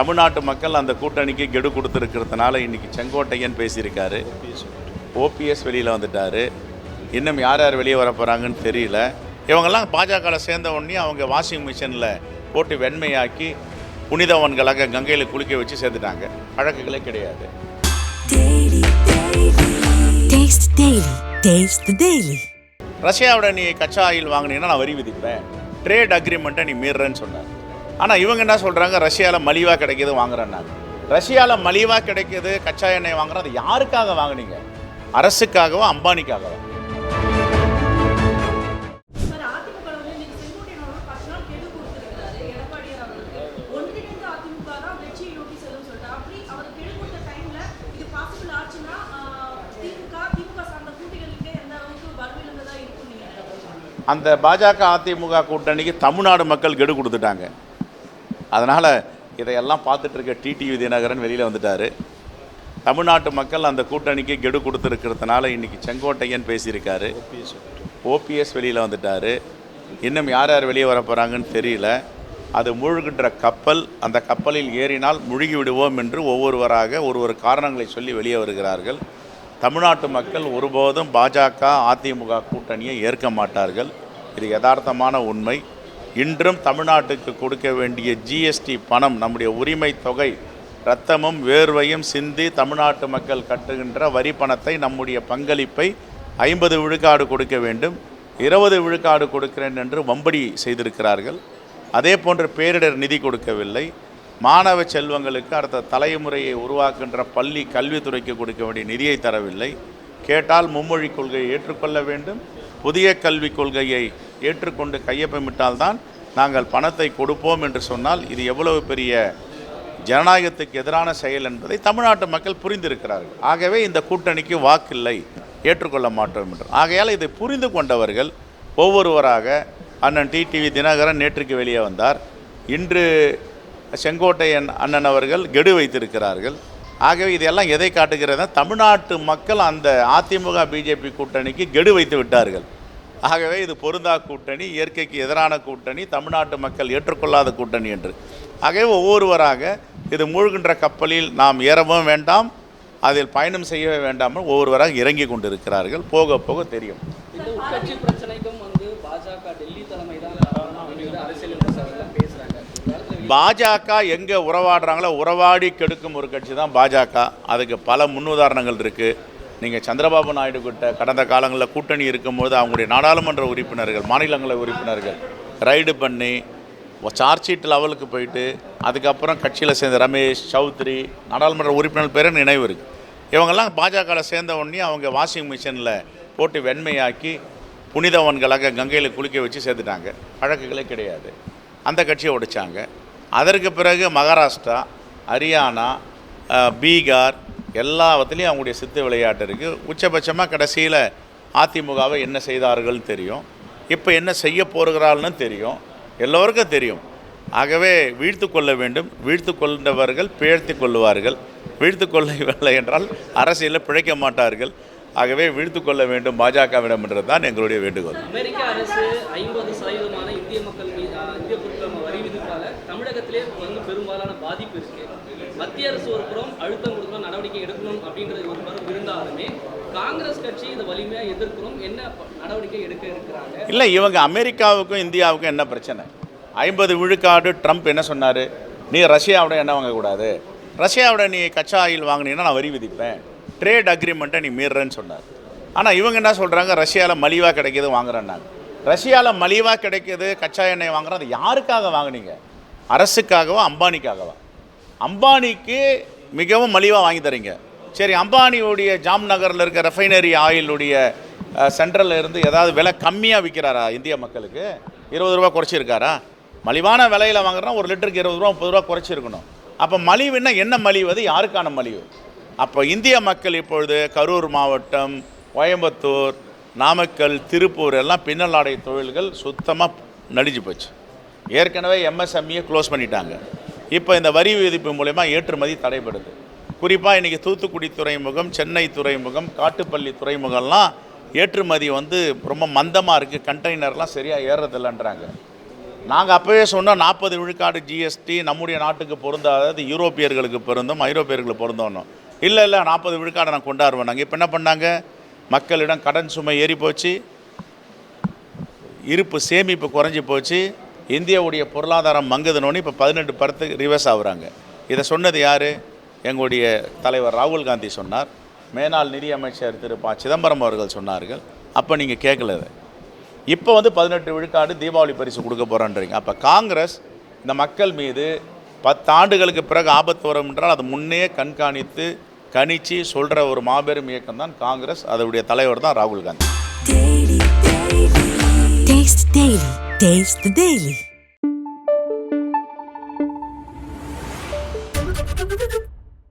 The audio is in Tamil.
தமிழ்நாட்டு மக்கள் அந்த கூட்டணிக்கு கெடு கொடுத்துருக்கிறதுனால இன்றைக்கி செங்கோட்டையன் பேசியிருக்காரு. ஓபிஎஸ் வெளியில் வந்துட்டார். இன்னும் யார் யார் வெளியே வர போகிறாங்கன்னு தெரியல. இவங்கெல்லாம் பாஜகவில் சேர்ந்த உடனே அவங்க வாஷிங் மிஷினில் போட்டு வெண்மையாக்கி புனிதவன்களாக கங்கையில் குளிக்க வச்சு சேர்த்துட்டாங்க வழக்குகளே கிடையாது. ரஷ்யாவோட நீ கச்சா ஆயில் வாங்கினீங்கன்னா நான் வரி விதிப்பேன் ட்ரேட் அக்ரிமெண்ட்டை நீ மீறுறேன்னு சொன்னார். ஆனால் இவங்க என்ன சொல்கிறாங்க ரஷ்யாவில் மலிவாக கிடைக்கிது வாங்குறேன்னாங்க. ரஷ்யாவில் மலிவாக கிடைக்கிது கச்சா எண்ணெய் வாங்குறோம் அது யாருக்காக வாங்குனீங்க? அரசுக்காகவா அம்பானிக்காகவா? அந்த பாஜக அதிமுக கூட்டணிக்கு தமிழ்நாடு மக்கள் கெடு கொடுத்துட்டாங்க. அதனால் இதையெல்லாம் பார்த்துட்ருக்க டிடிவி தினகரன் வெளியில் வந்துட்டார். தமிழ்நாட்டு மக்கள் அந்த கூட்டணிக்கு கெடு கொடுத்துருக்கிறதுனால இன்றைக்கி செங்கோட்டையன் பேசியிருக்காரு. ஓபிஎஸ் வெளியில் வந்துட்டார். இன்னும் யார் யார் வெளியே வர போகிறாங்கன்னு தெரியல. அது மூழ்கின்ற கப்பல் அந்த கப்பலில் ஏறினால் முழுகி விடுவோம் என்று ஒவ்வொருவராக ஒரு ஒரு காரணங்களை சொல்லி வெளியே வருகிறார்கள். தமிழ்நாட்டு மக்கள் ஒருபோதும் பாஜக அதிமுக கூட்டணியை ஏற்க மாட்டார்கள். இது யதார்த்தமான உண்மை. இன்றும் தமிழ்நாட்டுக்கு கொடுக்க வேண்டிய ஜிஎஸ்டி பணம் நம்முடைய உரிமை தொகை இரத்தமும் வேர்வையும் சிந்தி தமிழ்நாட்டு மக்கள் கட்டுகின்ற வரி பணத்தை நம்முடைய பங்களிப்பை ஐம்பது விழுக்காடு கொடுக்க வேண்டும். இருபது விழுக்காடு கொடுக்கிறேன் என்று வம்படி செய்திருக்கிறார்கள். அதே போன்று பேரிடர் நிதி கொடுக்கவில்லை. மாணவ செல்வங்களுக்கு அடுத்த தலைமுறையை உருவாக்குகின்ற பள்ளி கல்வித்துறைக்கு கொடுக்க வேண்டிய நிதியை தரவில்லை. கேட்டால் மும்மொழி கொள்கையை ஏற்றுக்கொள்ள வேண்டும். புதிய கல்விக் கொள்கையை ஏற்றுக்கொண்டு கையொப்பமிட்டால்தான் நாங்கள் பணத்தை கொடுப்போம் என்று சொன்னால் இது எவ்வளவு பெரிய ஜனநாயகத்துக்கு எதிரான செயல் என்பதை தமிழ்நாட்டு மக்கள் புரிந்திருக்கிறார்கள். ஆகவே இந்த கூட்டணிக்கு வாக்கில்லை ஏற்றுக்கொள்ள மாட்டோம் என்று. ஆகையால் இதை புரிந்து கொண்டவர்கள் ஒவ்வொருவராக அண்ணன் டிடிவி தினகரன் நேற்றுக்கு வெளியே வந்தார். இன்று செங்கோட்டையன் அண்ணன் அவர்கள் கெடு வைத்திருக்கிறார்கள். ஆகவே இதெல்லாம் எதை காட்டுகிறதா? தமிழ்நாட்டு மக்கள் அந்த அதிமுக பிஜேபி கூட்டணிக்கு கெடு வைத்து விட்டார்கள். ஆகவே இது பொருந்தா கூட்டணி இயற்கைக்கு எதிரான கூட்டணி தமிழ்நாட்டு மக்கள் ஏற்றுக்கொள்ளாத கூட்டணி என்று. ஆகவே ஒவ்வொருவராக இது மூழ்கின்ற கப்பலில் நாம் ஏறவும் வேண்டாம் அதில் பயணம் செய்யவே வேண்டாமல் ஒவ்வொருவராக இறங்கி கொண்டிருக்கிறார்கள். போக போக தெரியும். பாஜக எங்கே உறவாடுறாங்களோ உறவாடி கெடுக்கும் ஒரு கட்சி தான் பாஜக. அதுக்கு பல முன்னுதாரணங்கள் இருக்குது நீங்கள் சந்திரபாபு நாயுடு கிட்ட கடந்த காலங்களில் கூட்டணி இருக்கும்போது அவங்களுடைய நாடாளுமன்ற உறுப்பினர்கள் மாநிலங்களவை உறுப்பினர்கள் ரைடு பண்ணி சார்ஜ் ஷீட் லெவலுக்கு போயிட்டு அதுக்கப்புறம் கட்சியில் சேர்ந்த ரமேஷ் சௌத்ரி நாடாளுமன்ற உறுப்பினர் பேர் நினைவு இருக்குது இவங்கெல்லாம் பாஜகவில் சேர்ந்த உடனே அவங்க வாஷிங் மிஷினில் போட்டு வெண்மையாக்கி புனிதவன்களாக கங்கையில் குளிக்க வச்சு சேர்த்துட்டாங்க. வழக்குகளே கிடையாது. அந்த கட்சியை உடைச்சாங்க. அதற்கு பிறகு மகாராஷ்டிரா ஹரியானா பீகார் எல்லாத்துலேயும் அவங்களுடைய சித்து விளையாட்டு இருக்குது உச்சபட்சமாக கடைசியில் அதிமுகவை என்ன செய்தார்கள்னு தெரியும். இப்போ என்ன செய்ய போகிறாள்னு தெரியும். எல்லோருக்கும் தெரியும். ஆகவே வீழ்த்து கொள்ள வேண்டும். வீழ்த்து கொண்டவர்கள் பிழைத்து கொள்ளுவார்கள். வீழ்த்து கொள்ளவில்லை என்றால் அரசியலில் பிழைக்க மாட்டார்கள். ஆகவே வீழ்த்து கொள்ள வேண்டும். பாஜகவிடம் என்றது தான் எங்களுடைய வேண்டுகோள். அமெரிக்க அரசு ஐம்பது சதவீதமான இந்திய மக்கள் மீது இந்திய பொருட்கள் வரி விதிப்பால தமிழகத்திலே வந்து பெரும்பாலான பாதிப்பு இருக்குது மத்திய அரசு ஒரு புறம் அழுத்தம் கொடுக்கணும் நடவடிக்கை எடுக்கணும் அப்படின்றது ஒரு புறம் இருந்தாலுமே காங்கிரஸ் கட்சி இதை வலிமையாக எதிர்க்கிறோம் என்ன நடவடிக்கை எடுக்க இருக்கிறாங்க? இல்லை இவங்க அமெரிக்காவுக்கும் இந்தியாவுக்கும் என்ன பிரச்சனை? ஐம்பது விழுக்காடு ட்ரம்ப் என்ன சொன்னார்? நீ ரஷ்யாவோட என்ன வாங்கக்கூடாது. ரஷ்யாவோட நீ கச்சா ஆயில் வாங்கினீங்கன்னா நான் வரி விதிப்பேன். ட்ரேட் அக்ரிமெண்ட்டை நீ மீறுறேன்னு சொன்னார். ஆனால் இவங்க என்ன சொல்கிறாங்க ரஷ்யாவில் மலிவாக கிடைக்கிது வாங்குறேன்னாங்க. ரஷ்யாவில் மலிவாக கிடைக்கிது கச்சா எண்ணெய் வாங்குறோம் அது யாருக்காக வாங்குனீங்க? அரசுக்காகவா அம்பானிக்காகவா? அம்பானிக்கு மிகவும் மலிவாக வாங்கி தரீங்க. சரி அம்பானியுடைய ஜாம் நகரில் இருக்க ரெஃபைனரி ஆயிலுடைய சென்ட்ரலில் இருந்து ஏதாவது விலை கம்மியாக விற்கிறாரா இந்திய மக்களுக்கு? இருபது ரூபா குறைச்சிருக்காரா? மலிவான விலையில் வாங்குறோம் ஒரு லிட்டருக்கு இருபது ரூபா முப்பது ரூபா குறைச்சிருக்கணும். அப்போ மலிவுன்னா என்ன? மலிவு அது யாருக்கான மலிவு? அப்போ இந்திய மக்கள் இப்பொழுது கரூர் மாவட்டம் கோயம்புத்தூர் நாமக்கல் திருப்பூர் எல்லாம் பின்னலாடை தொழில்கள் சுத்தமாக நடிஞ்சு போச்சு. ஏற்கனவே எம்எஸ்எம்இயை க்ளோஸ் பண்ணிட்டாங்க. இப்போ இந்த வரி விதிப்பு மூலயமா ஏற்றுமதி தடைபடுது. குறிப்பாக இன்றைக்கி தூத்துக்குடி துறைமுகம் சென்னை துறைமுகம் காட்டுப்பள்ளி துறைமுகம்லாம் ஏற்றுமதி வந்து ரொம்ப மந்தமாக இருக்குது கண்டெய்னர்லாம் சரியாக ஏறுறதில்லைன்றாங்க நாங்கள் அப்போவே சொன்னோம் நாற்பது விழுக்காடு ஜிஎஸ்டி நம்முடைய நாட்டுக்கு பொருந்தாதது யூரோப்பியர்களுக்கு பொருந்தும் ஐரோப்பியர்களுக்கு பொருந்தோம் இல்லை இல்லை நாற்பது விழுக்காடை நான் கொண்டாடுவேன் நாங்கள் இப்போ என்ன பண்ணாங்க? மக்களிடம் கடன் சுமை ஏறி போச்சு இருப்பு சேமிப்பு குறைஞ்சி போச்சு. இந்தியாவுடைய பொருளாதாரம் மங்குதுனோன்னு இப்போ பதினெட்டு படத்துக்கு ரிவர்ஸ் ஆகுறாங்க. இதை சொன்னது யார்? எங்களுடைய தலைவர் ராகுல் காந்தி சொன்னார். மேனாள் நிதியமைச்சர் திரு ப. சிதம்பரம் அவர்கள் சொன்னார்கள். அப்போ நீங்கள் கேட்கல இப்போ வந்து பதினெட்டு விழுக்காடு தீபாவளி பரிசு கொடுக்க போகிறோன்றீங்க அப்போ காங்கிரஸ் இந்த மக்கள் மீது பத்தாண்டுகளுக்கு பிறகு ஆபத்து வரும் என்றால் அது முன்னே கண்காணித்து கணிச்சு சொல்கிற ஒரு மாபெரும் இயக்கம் தான் காங்கிரஸ். அதனுடைய தலைவர் தான் ராகுல் காந்தி. Taste the Daily.